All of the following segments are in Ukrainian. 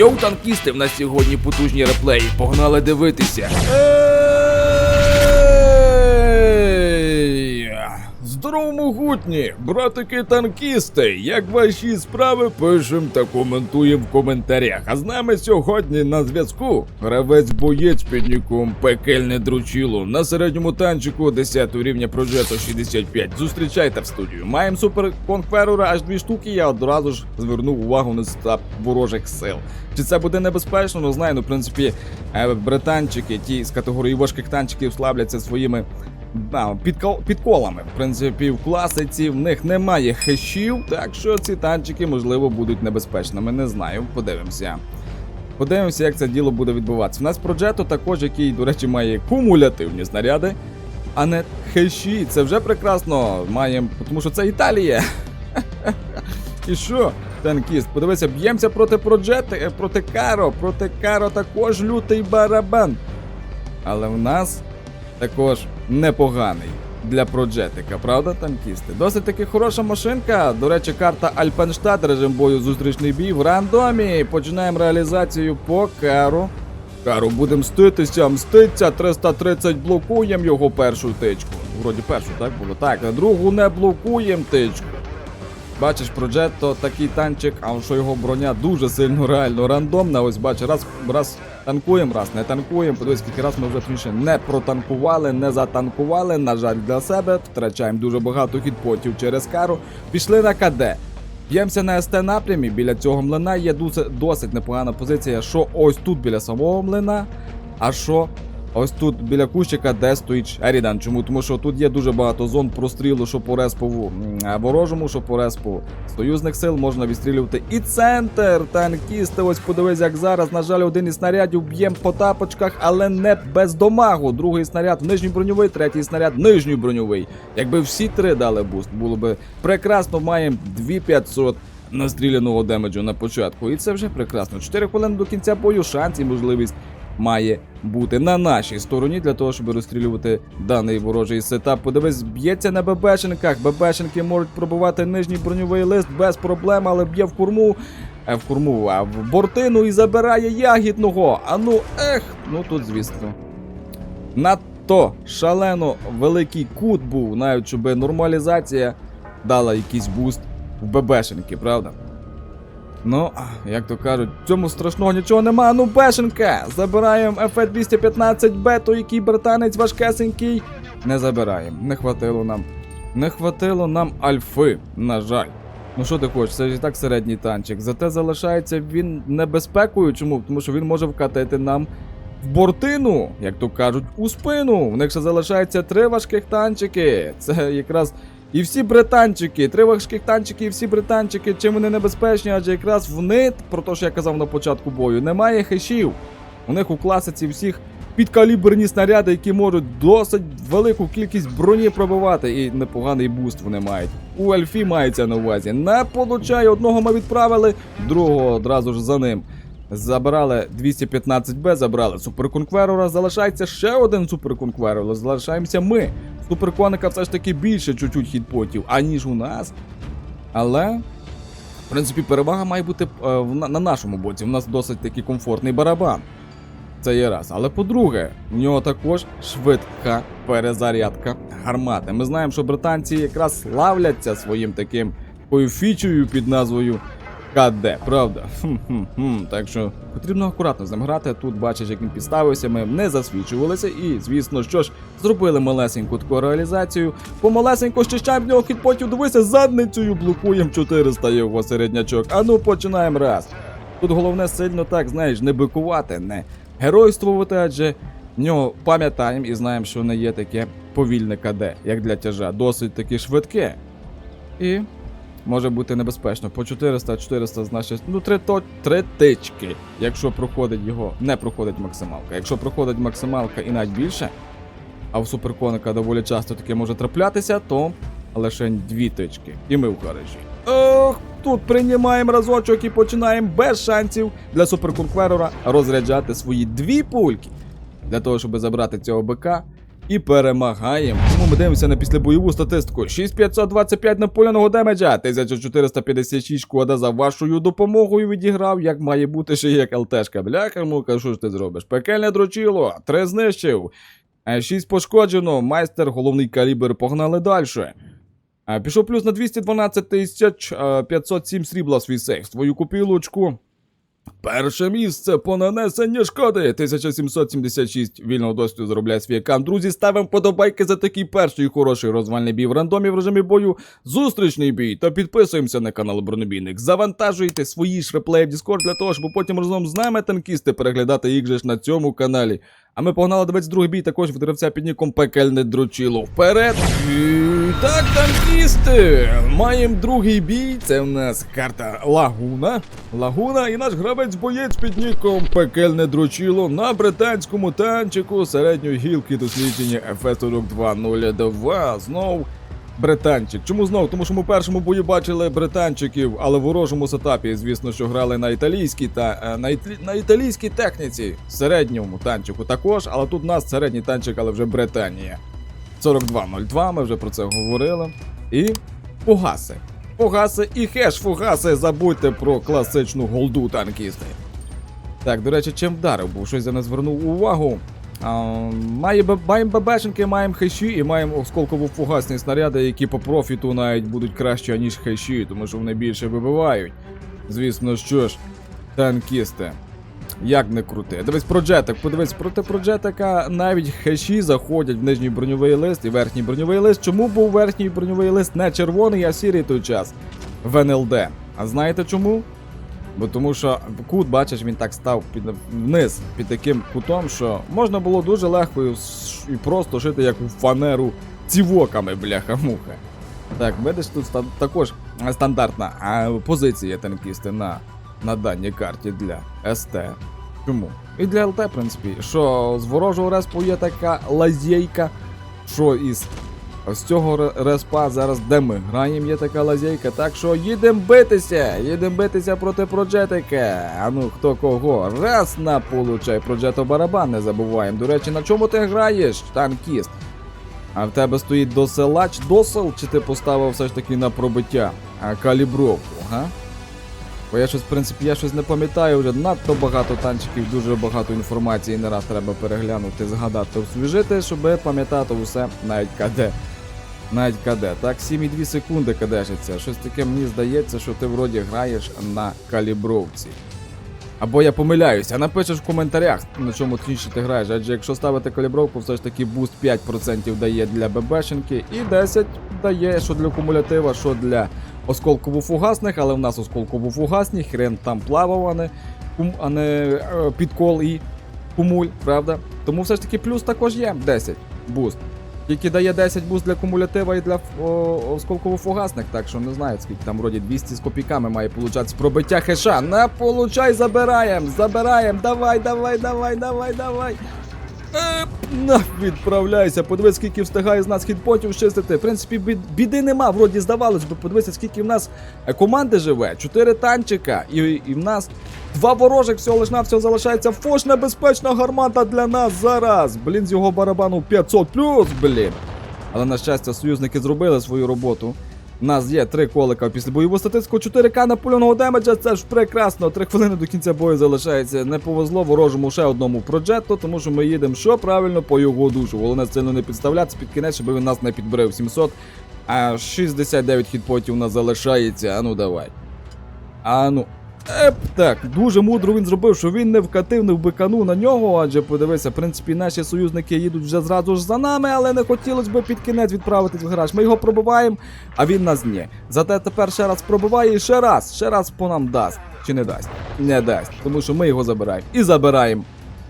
Йоу, танкісти, в нас сьогодні потужні реплеї. Погнали дивитися. Могутні, братики танкісти! Як ваші справи пишем та коментуємо в коментарях. А з нами сьогодні на зв'язку гравець боєць під ніком Пекельне Дручило на середньому танчику 10 рівня Progetto 65. Зустрічайте в студію. Маємо суперконкверора аж дві штуки. Я одразу ж звернув увагу на стаб ворожих сил. Чи це буде небезпечно? Ну знаю, ну в принципі, е, британчики, ті з категорії важких танчиків славляться своїми а, підкол, підколами. В принципі, в класиці в них немає хешів, так що ці танчики, можливо, будуть небезпечними. Не знаю, подивимося. Подивимося, як це діло буде відбуватися. У нас Progetto також, який, до речі, має кумулятивні снаряди, а не хеші. Це вже прекрасно маємо, тому що це Італія. І що, танкіст, подивися, б'ємося проти Проджети, проти Каро, проти Каро також лютий барабан. Але в нас також непоганий для проджетика, правда, танкісти? Досить таки хороша машинка. До речі, карта Альпенштадт, режим бою зустрічний бій в рандомі. Починаємо реалізацію по кару. Кару будемо мститися, мститься, 330 блокуємо його першу тичку. Вроді першу, так було? Так, другу не блокуємо тичку. Бачиш, Проджетто такий танчик, а що його броня дуже сильно реально рандомна. Ось бачиш, раз, раз танкуємо, раз не танкуємо. Подивись, скільки раз ми вже точніше не протанкували, не затанкували. На жаль, для себе втрачаємо дуже багато хідпотів через кару. Пішли на КД. Б'ємося на СТ напрямі. Біля цього млина є досить непогана позиція. Що ось тут біля самого млина, а що Ось тут біля кущика, де стоїть Ерідан. Чому? Тому що тут є дуже багато зон прострілу, що по респу ворожому, що по респу союзних сил можна відстрілювати. І центр танкісти. Ось подивись, як зараз. На жаль, один із снарядів б'єм по тапочках, але не без домагу. Другий снаряд нижній броньовий, третій снаряд нижній броньовий. Якби всі три дали буст, було би прекрасно. Маємо 2500 настріляного демеджу на початку. І це вже прекрасно. 4 хвилини до кінця бою, шанс і можливість має бути на нашій стороні для того, щоб розстрілювати даний ворожий сетап. Подивись, б'ється на ББшенках. ББшенки можуть пробувати нижній броньовий лист без проблем, але б'є в корму. е, В корму, а в бортину і забирає ягідного. А ну ех, ну тут звісно. Надто шалено великий кут був, навіть щоб нормалізація дала якийсь буст в ББшенки, правда? Ну, як то кажуть, в цьому страшного нічого нема. Ну, бешенка! Забираємо FE215 той який британець важкесенький. Не забираємо. Не хватило нам. Не хватило нам альфи, на жаль. Ну що ти хочеш, це ж і так середній танчик. Зате залишається він небезпекою. Чому? Тому що він може вкатити нам в бортину, як то кажуть, у спину. В них ще залишається три важких танчики. Це якраз і всі британчики, три важких і всі британчики, чим вони небезпечні, адже якраз в них, про те, що я казав на початку бою, немає хешів. У них у класиці всіх підкаліберні снаряди, які можуть досить велику кількість броні пробивати, і непоганий буст вони мають. У Альфі мається на увазі. Не получає, одного ми відправили, другого одразу ж за ним. Забрали 215Б, забрали суперконкверора, залишається ще один суперконкверор, залишаємося ми. Суперконика все ж таки більше чуть-чуть хітпотів, аніж у нас. Але, в принципі, перевага має бути е, на, на нашому боці. У нас досить такий комфортний барабан. Це є раз. Але по-друге, в нього також швидка перезарядка гармати. Ми знаємо, що британці якраз славляться своїм таким фічею під назвою КД, правда? Хм-хм-хм. Так що потрібно акуратно з ним грати. Тут бачиш, як він підставився, ми не засвічувалися. І, звісно, що ж, зробили малесеньку таку реалізацію. Помалесенько щищаємо в нього хітпотів, дивися, задницею блокуємо 400 його середнячок. А ну починаємо раз. Тут головне сильно так, знаєш, не бикувати, не геройствувати, адже в нього пам'ятаємо і знаємо, що не є таке повільне КД, як для тяжа, досить таки швидке. І може бути небезпечно. По 400, 400, значить, ну три, то, три тички, якщо проходить його, не проходить максималка. Якщо проходить максималка і навіть більше, а в суперконика доволі часто таке може траплятися, то лише дві тички. І ми в гаражі. Ох, тут приймаємо разочок і починаємо без шансів для суперконкверора розряджати свої дві пульки для того, щоб забрати цього бика і перемагаємо. Тому ми дивимося на післябойову статистику. 6525 наполяного демеджа, 1456 шкода за вашою допомогою відіграв, як має бути ще як ЛТшка. Бляха, мука, що ж ти зробиш? Пекельне дрочило, 3 знищив. 6 пошкоджено, майстер, головний калібр, погнали далі. Е, Пішов плюс на 212 тисяч е, 507 срібла свій сейф. Свою купілочку. Перше місце по нанесенню шкоди 1776 вільного досвіду заробляє свій аккаунт. Друзі, ставимо подобайки за такий перший хороший розвальний бій в рандомі в режимі бою. Зустрічний бій та підписуємося на канал Бронебійник. Завантажуйте свої ж реплеї в Discord для того, щоб потім разом з нами танкісти переглядати їх же ж на цьому каналі. А ми погнали дивитися другий бій також в деревця під ніком пекельне дрочило. Вперед! І так, танкісти! Маємо другий бій. Це в нас карта Лагуна. Лагуна і наш гравець-боєць під ніком пекельне дрочило на британському танчику середньої гілки дослідження FS4202. Знов британчик. Чому знов? Тому що ми у першому бою бачили британчиків, але в ворожому сетапі, звісно, що грали на італійській та е, на, ітлі- на італійській техніці, середньому танчику також, але тут у нас середній танчик, але вже Британія. 4202, ми вже про це говорили. І фугаси. Фугаси і хеш фугаси. Забудьте про класичну голду танкісти. Так, до речі, чим вдарив, бо щось я не звернув увагу. Маємо ББшенки, маємо хеші і маємо осколково фугасні снаряди, які по профіту навіть будуть краще, ніж хеші, тому що вони більше вибивають. Звісно, що ж, танкісти. Як не крути. Дивись про джетик, подивись, проти проджетика навіть хеші заходять в нижній броньовий лист і верхній броньовий лист. Чому був верхній броньовий лист не червоний, а сірий той час? В НЛД. А знаєте чому? Бо тому що кут, бачиш, він так став під вниз під таким кутом, що можна було дуже легко і, просто шити як у фанеру цівоками, бляха-муха. Так, видиш, тут ста- також стандартна а, позиція танкісти на, на даній карті для СТ. Чому? І для ЛТ, в принципі, що з ворожого респу є така лазейка, що із з цього респа зараз, де ми граємо, є така лазейка. Так що їдемо битися, їдемо битися проти проджетика. А ну хто кого? Раз на получай проджето барабан, не забуваємо. До речі, на чому ти граєш, танкіст? А в тебе стоїть досилач, досил, чи ти поставив все ж таки на пробиття а, калібровку, га? Бо я щось, в принципі, я щось не пам'ятаю вже надто багато танчиків, дуже багато інформації не раз треба переглянути, згадати, освіжити, щоб пам'ятати усе навіть КД. Навіть КД. Так, 7,2 секунди кадешиться. Щось таке мені здається, що ти вроді граєш на калібровці. Або я помиляюся, напишеш в коментарях, на чому точніше ти граєш, адже якщо ставити калібровку, все ж таки буст 5% дає для ББшенки і 10% дає що для кумулятива, що для осколково-фугасних, але в нас осколково-фугасні, хрен там плавав, а не, е, підкол і кумуль, правда? Тому все ж таки плюс також є 10 буст. Тільки дає 10 буст для кумулятива і для осколково-фугасних, так що не знаю, скільки там вроді 200 з копійками має получатися пробиття хеша. На получай, забираєм, забираєм, давай, давай, давай, давай, давай. Еп, на, відправляйся, подивись, скільки встигає з нас хітпотів чистити. В принципі, бід- біди нема, вроді здавалось би, подивися, скільки в нас е, команди живе, 4 танчика, і, і в нас два ворожих всього лиш навсього залишається. Фош небезпечна гармата для нас зараз. Блін, з його барабану 500 плюс, блін. Але на щастя, союзники зробили свою роботу. У нас є три колика після бойову статистику, 4К напольного демеджа, це ж прекрасно. Три хвилини до кінця бою залишається. Не повезло ворожому ще одному проджету, тому що ми їдемо що правильно по його душу. Головне сильно не підставлятися під кінець, щоб він нас не підбрив 700. А 69 хітпотів у нас залишається. А ну давай. А ну. Еп, так, дуже мудро він зробив, що він не вкатив, не вбиканув на нього, адже подивися, в принципі, наші союзники їдуть вже зразу ж за нами, але не хотілося б під кінець відправитись в гараж. Ми його пробиваємо, а він нас ні. Зате тепер ще раз пробиває і ще раз, ще раз по нам дасть. Чи не дасть? Не дасть, тому що ми його забираємо. І забираємо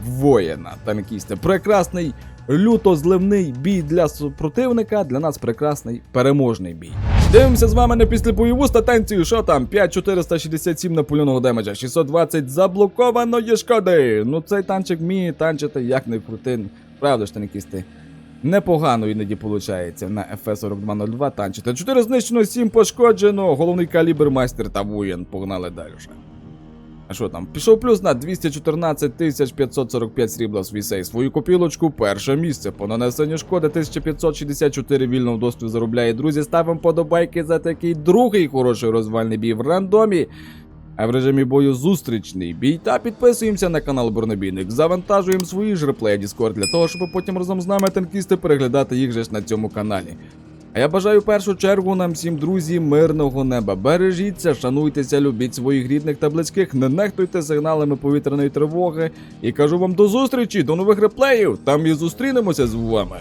воїна, танкіста. Прекрасний, люто зливний бій для супротивника, для нас прекрасний переможний бій. Дивимося з вами на післябойову статенцію, що там? 5467 напольоного демеджа, 620 заблокованої шкоди. Ну цей танчик вміє танчити, як не крути. Правда ж, танкісти? Непогано іноді виходить на FS4202 танчити. 4 знищено, 7 пошкоджено. Головний калібр майстер та воїн. Погнали далі. А що там? Пішов плюс на 214 545 срібла в свій сейф. Свою копілочку перше місце. По нанесенню шкоди 1564 вільного доступу заробляє. Друзі, ставимо подобайки за такий другий хороший розвальний бій в рандомі. А в режимі бою зустрічний бій та підписуємося на канал Бурнобійник. Завантажуємо свої ж реплеї Discord для того, щоб потім разом з нами танкісти переглядати їх же ж на цьому каналі. А я бажаю в першу чергу нам всім друзі мирного неба. Бережіться, шануйтеся, любіть своїх рідних та близьких, не нехтуйте сигналами повітряної тривоги. І кажу вам до зустрічі, до нових реплеїв. Там і зустрінемося з вами.